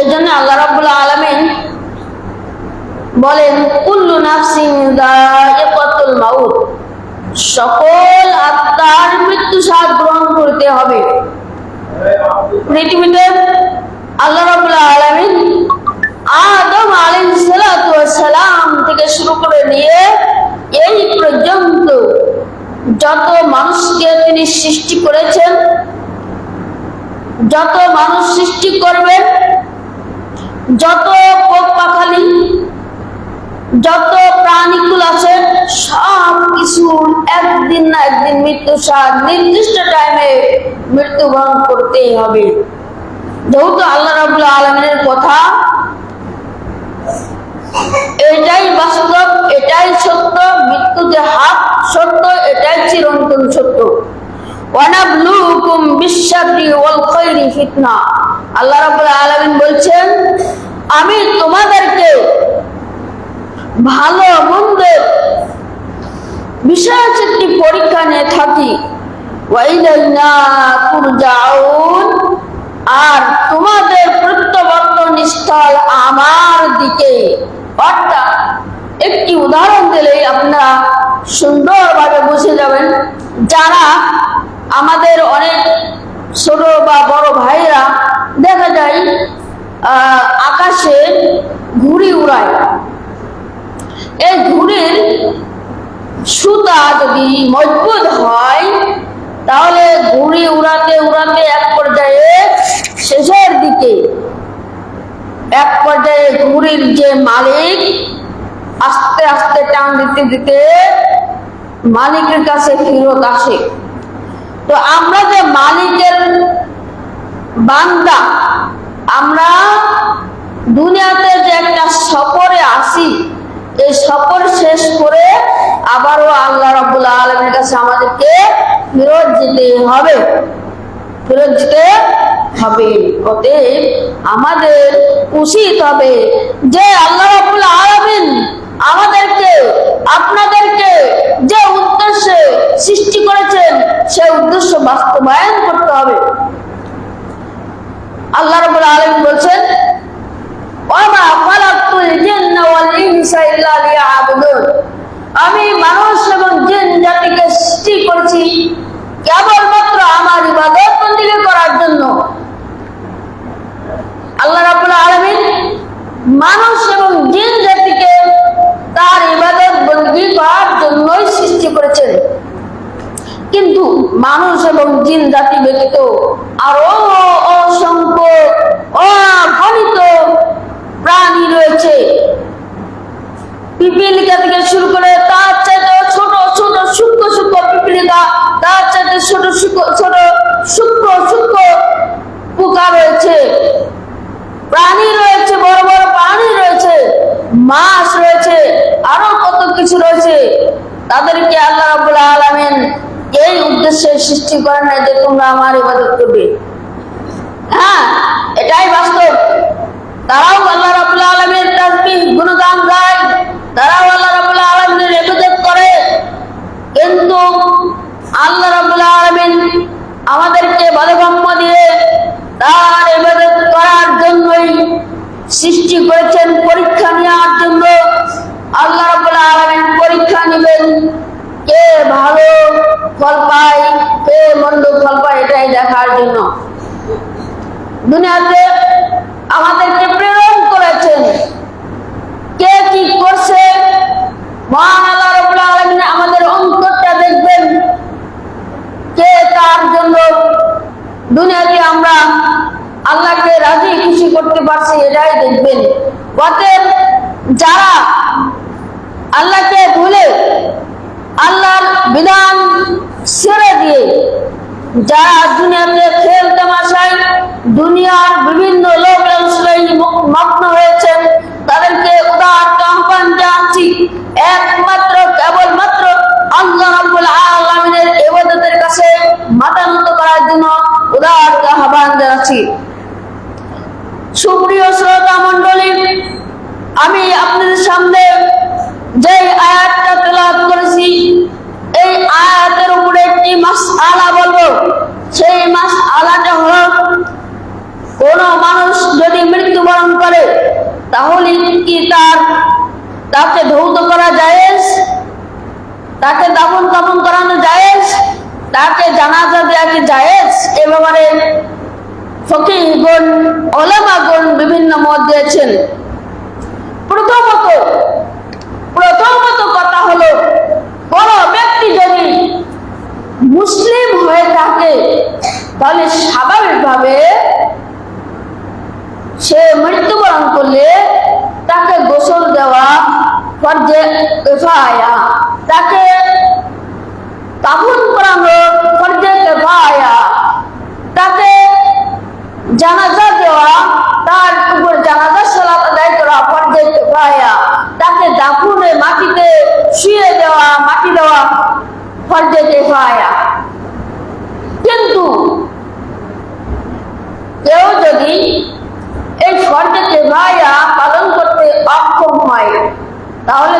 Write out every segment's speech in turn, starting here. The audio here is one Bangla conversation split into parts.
এই জন্য আল্লাহ রাবুল আলমিন বলেন, কুল্লু নাফসিং দায়িকাতুল মাউত। সকল আত্মার মৃত্যু স্বাদ গ্রহণ করতে হবে। পৃথিবীতে আল্লাহ রাবুল আলমিন আদম ওয়াস সালাম থেকে শুরু করে নিয়ে এই পর্যন্ত যত মানুষকে তিনি সৃষ্টি করেছেন, যত মানুষ সৃষ্টি করবেন যত পোক পাখালি, যত প্রাণীকুল আছে, সব কিছু একদিন না একদিন মৃত্যু সার। নির্দিষ্ট টাইমে মৃত্যুবরণ করতেই হবে। যেহেতু আল্লাহ রাবুল আলমিনের কথা, এটাই বাস্তব, এটাই সত্য, মৃত্যু যে হাত সত্য, এটাই চিরন্তন সত্য। আল্লাহ রাব্বুল আলামিন বলছেন আমি তোমাদেরকে ভালো মন্দের বিষয় একটি পরীক্ষা নিয়ে থাকি। আর তোমাদের প্রত্যাবর্তন স্থল আমার দিকে। অর্থাৎ একটি উদাহরণ দিলেই আপনারা সুন্দরভাবে বুঝে যাবেন, যারা আমাদের অনেক ছোট বা বড় ভাইরা দেখা যায় আকাশে ঘুড়ি উড়ায়। এই ঘুড়ির সুতা যদি মজবুত হয়, তাহলে ঘুড়ি উড়াতে উড়াতে এক পর্যায়ে শেষের দিকে, এক পর্যায়ে ঘুড়ির যে মালিক, আস্তে আস্তে টান দিতে দিতে মালিকের কাছে ফেরত আসে। তো আমরা যে মালিকের বান্দা আমরা দুনিয়াতে যে একটা সফরে আসি এই সফর শেষ করে আবারও আল্লাহ রাবুল আলমের কাছে আমাদেরকে ফেরত যেতে হবে। ফেরত যেতে হবে। অতএব আমাদের উচিত হবে যে আল্লাহ রাবুল আলমিন আমাদেরকে, আপনাদেরকে যে উদ্দেশ্যে সৃষ্টি করেছেন, সে উদ্দেশ্য বাস্তবায়ন করতে হবে। আল্লাহ রাবুল আলমিন বলছেন ওয়ামা খালাকতুল জিন্না ওয়াল ইনসা ইল্লা লিয়াবুদুন। আমি মানুষ এবং জিন জাতিকে সৃষ্টি করেছি কেবলমাত্র আমার ইবাদত বন্দিকে করার জন্য। আল্লাহ রাবুল আলমিন মানুষ এবং জিন জাতিকে তার ইবাদত বন্দী করার জন্যই সৃষ্টি করেছেন। কিন্তু মানুষ এবং জিন জাতি ব্যতীত আরও অসংখ্য অগণিত প্রাণী রয়েছে। পিপিলিকা থেকে শুরু করে তার চাইতে ছোট ছোট, সূক্ষ্ম সূক্ষ্ম পিপিলিকা, তার চাইতে ছোট ছোট, সূক্ষ্ম সূক্ষ্ম পোকা রয়েছে। প্রাণী রয়েছে, বড় বড় প্রাণী রয়েছে, মাছ রয়েছে, আরও কত কিছু রয়েছে। তাদেরকে আল্লাহ রাবুল আলমেন এই উদ্দেশ্যে সৃষ্টি করে নাই যে তোমরা আমার ইবাদত করবে। হ্যাঁ এটাই বাস্তব। তারাও আল্লাহ রাবুল আলমের তাসবিহ গুণগান গায় তারাও আল্লাহ রাবুল আলমের ইবাদত করে কিন্তু আল্লাহ রাবুল আলমিন আমাদেরকে বাধগম্য দিয়ে তার ইবাদত করার জন্যই সৃষ্টি করেছেন পরীক্ষা নেওয়ার জন্য আল্লাহ রাবুল আলমিন পরীক্ষা নেবেন কে ভালো ফল পায় কে মন্দ ফল পায় এটাই দেখার জন্য। দুনিয়াতে আমাদেরকে প্রেরণ করেছেন। কে কি করছে? মহান আল্লাহ রাব্বুল আলামিন আমাদের অন্তরটা দেখবেন। কে তার জন্য দুনিয়াতে আমরা আল্লাহকে রাজি খুশি করতে পারছি এটাই দেখবেন। অতএব যারা আল্লাহকে ভুলে আল্লাহর বিধান ছেড়ে দিয়ে যারা দুনিয়াতে খেল তামাশায় দুনিয়ার বিভিন্ন লোক মগ্ন হয়েছেন, তাদেরকে উদার আহ্বান জানাচ্ছি। একমাত্র, কেবলমাত্র আল্লাহ রাব্বুল আলামিনের ইবাদতের কাছে মাথা করার জন্য উদার আহ্বান জানাচ্ছি। সুপ্রিয় শ্রোতা মণ্ডলী, আমি আপনাদের সামনে যেই আয়াতটা তেলাওয়াত করেছি, এই আয়াতের উপরে একটি মাস আলা বলব। সেই মাস আলাটা হলো, কোন মানুষ যদি মৃত্যুবরণ করে, তাহলে কি তার, তাকে ধৌত করা জায়েজ? তাকে দাফন কাপন করানো জায়েজ? তাকে জানাজা দেওয়া কি জায়েজ? এ ব্যাপারে ফকিহগণ, ওলামাগণ বিভিন্ন মত দিয়েছেন। প্রথমত কেফায়া তাকে কাফন করানো ফরজে কেফায়া তাকে জানাজা দেওয়া, তার উপর জানাজা সালাত আদায় করা ফরজে কেফায়া তাকে দাফনে মাটিতে শুয়ে দেওয়া, মাটি দেওয়া ফরজে কেফায়া কিন্তু কেউ যদি এই ফরজে কেফায়া পালন করতে অক্ষম হয়, তাহলে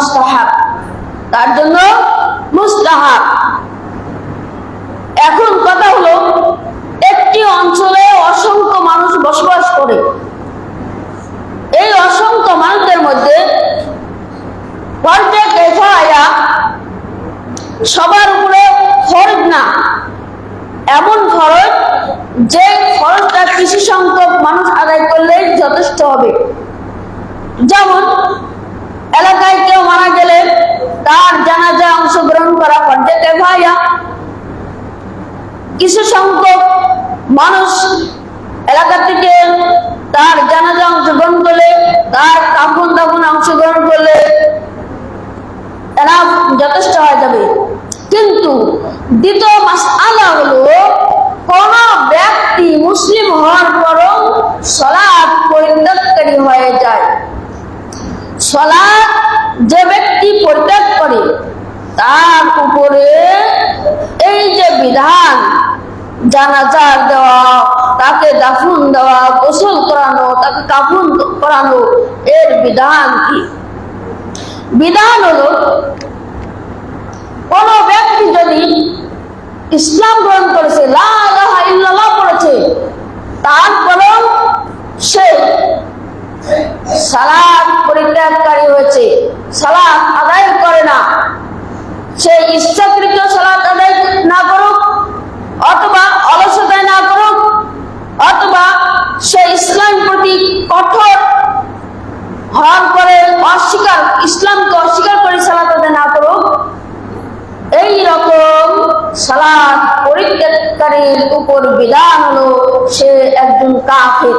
মুস্তাহাব। তার জন্য মুস্তাহাব। এখন কথা হলো, একটি অঞ্চলে অসংখ্য মানুষ বসবাস করে। এই অসংখ্য মানুষদের মধ্যে ফরজে কেফায়া সবার উপরে ফরজ না। এমন ফরজ যে ফরজটা কিছু সংখ্যক মানুষ আদায় করলেই যথেষ্ট হবে। যেমন এলাকায় কেউ মারা গেলে তার জানাজা অংশগ্রহণ করা ফরজে ভাইয়া, কিছু সংখ্যক মানুষ এলাকা থেকে তার জানাজা অংশগ্রহণ করলে, তার কাফন দাফন অংশগ্রহণ করলে এরা যথেষ্ট হয়ে যাবে। কিন্তু দ্বিতীয় মাস আলা হলো, কোন ব্যক্তি মুসলিম হওয়ার পরও সলাৎ পরিত্যাগকারী হয়ে যায়। সলাৎ যে ব্যক্তি পরিত্যাগ করে, তার উপরে এই যে বিধান, জানাজার দেওয়া, তাকে দাফন দেওয়া, গোসল করানো, তাকে কাফন করানো, এর বিধান কি? বিধান হলো, কোন ব্যক্তি যদি ইসলাম গ্রহণ করেছে, লা ইলাহা ইল্লাল্লাহ পড়েছে তারপরেও সে সালাদ পরিত্যাগকারী হয়েছে। সালাদ আদায় করে না। সে ইচ্ছাকৃত সালাদ আদায় না করুক, অথবা অলসতায় না করুক, অথবা সে ইসলাম প্রতি কঠোর হওয়ার পরে অস্বীকার, ইসলামকে অস্বীকার করে সালাত আদায় না করুক, এই রকম সালাদ পরিত্যাগকারীর উপর বিধান হলো সে একজন কাফের।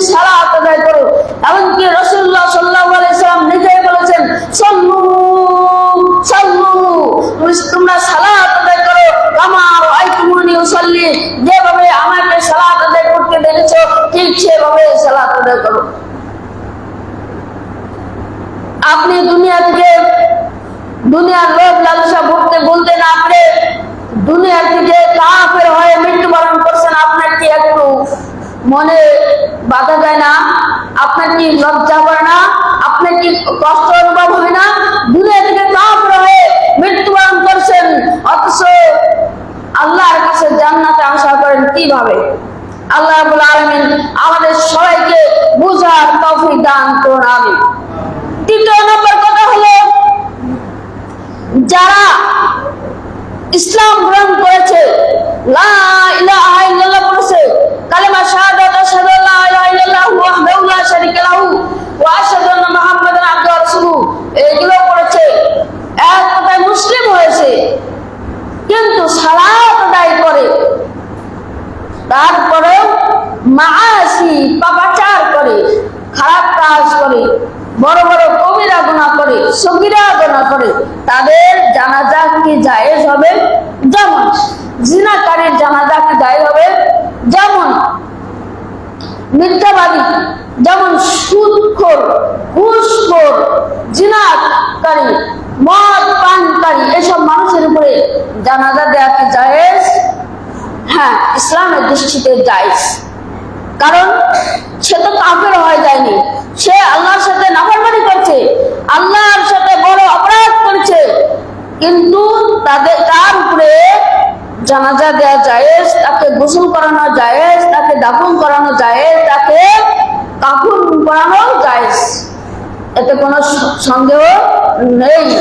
তুমি সালাত আদায় করো। এমনকি রাসূলুল্লাহ সাল্লাল্লাহু আলাইহি সাল্লাম নিজেই বলেছেন, সাল্লু সাল্লু, তুমি তোমরা সালাত আদায় করো। আমার আইতুমুনি উসাল্লি, যেভাবে আমাকে সালাত আদায় করতে দেখেছ, ঠিক সেভাবে সালাত আদায় করো। আপনি দুনিয়া থেকে দুনিয়ার লোভ লালসা ভুগতে, বলতে না পারে দুনিয়া থেকে কাফের হয়ে মৃত্যুবরণ করছেন, আপনার কি একটু মনে বাধা যায় না, আপনার কি লজ্জা করে না, আপনার কি কষ্ট অনুভব হয় না? দুনিয়া থেকে কাফের হয়ে মৃত্যুবরণ করছেন, অথচ আল্লাহর কাছে জান্নাতে আশা করেন কীভাবে? আল্লাহ রাব্বুল আলামিন আমাদের সবাইকে বুঝার তৌফিক দান করুন, আমিন। তৃতীয় নম্বর কথা হলো, যারা ইসলাম গ্রহণ করেছে, লা ইলাহা ইল্লাল্লাহ বলেছে কালেমা শাহাদাত, আশহাদু আল্লা ইলাহা ইল্লাল্লাহু ওয়াহদাহু লা শারীকা লাহু ওয়া আশহাদু আন্না মুহাম্মাদান আবদুহু ওয়া রাসূলুহু। এগুলো করেছে এক কথায় মুসলিম হয়েছে। কিন্তু সালাত আদায় করে। তারপরেও মাসি পাপাচার করে, খারাপ কাজ করে, বড় বড় কবিরা গুণা করে, সগিরা গুণা করে, তাদের জানাজা কি জায়েজ হবে? যেমন জিনাকারীর জানাজা কি জায়েজ হবে? যেমন মিথ্যাবাদী, যেমন সুদখোর ঘুষখোর, জিনাকারী, মদ পানকারী, এসব মানুষের উপরে জানাজা দেওয়া কি জায়েজ? হ্যাঁ ইসলামের দৃষ্টিতে জায়েজ। কারণ সে তো কাফের হয়ে যায়নি। সে আল্লাহর সাথে নাফরমানি করছে, আল্লাহর সাথে বড় অপরাধ করছে। কিন্তু তাদের, তার উপরে জানাজা দেওয়া জায়েজ, তাকে গোসল করানো জায়েজ, তাকে দাফন করানো জায়েজ, তাকে কাফন করানো জায়েজ। এতে কোনো সন্দেহ নেই।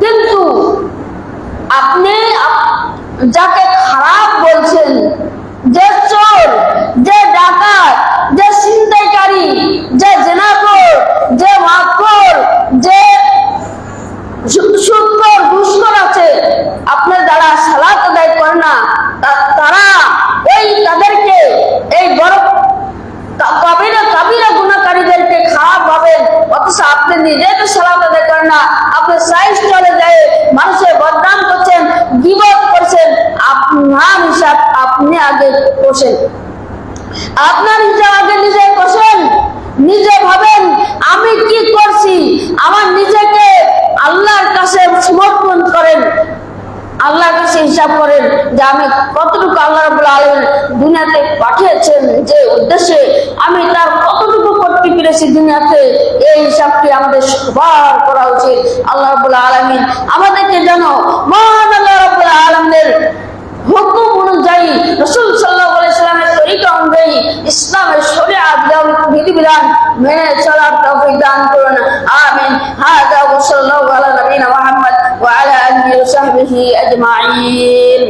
কিন্তু আপনি যাকে খারাপ বলছেন, যে চোর, যে ডাকাত যে ছিনতাইকারী যে জেনাকর যে মাকর যে সু- সুদখোর ঘুষখোর আছে আপনার যারা সালাত আদায় করে না তারা ওই তাদেরকে এই বড় কাবিরা কাবিরা গুণাকারীদেরকে খারাপ ভাবেন অথচ আপনি নিজে তো সালাত আদায় করেন না, আপনি সাইজ চলে যায় মানুষের বদনাম করছেন, গিবত করছেন, আপনার হিসাব আপনি আগে করছেন আপনার হিসাব আগে নিজে করছেন নিজে ভাবেন, আমি কি করছি? আমার নিজেকে আল্লাহর কাছে সমর্পণ করেন, আল্লাহর কাছে হিসাব করেন যে আমি কতটুকু আল্লাহ রাব্বুল আলামিন দুনিয়াতে পাঠিয়েছেন, যে উদ্দেশ্যে আমি তার কতটুকু করতে পেরেছি দুনিয়াতে, এই হিসাবটি আমাদের সবার করা উচিত। আল্লাহ রাব্বুল আলামিন আমাদেরকে যেন মহান আল্লাহ রাব্বুল আলামিনের হুকুম অনুযায়ী রসুল সাল্লাহ অনুযায়ী ইসলামের শরিয়াত দেওয়ার বিধিবিধান মেনে চলার তৌফিক দান করুন আমিন হাদা ওয়া সাল্লাল্লাহু আলা নবিয়িনা মুহাম্মদ ওয়া আলা আলিহি ওয়া সাহবিহি আজমাইন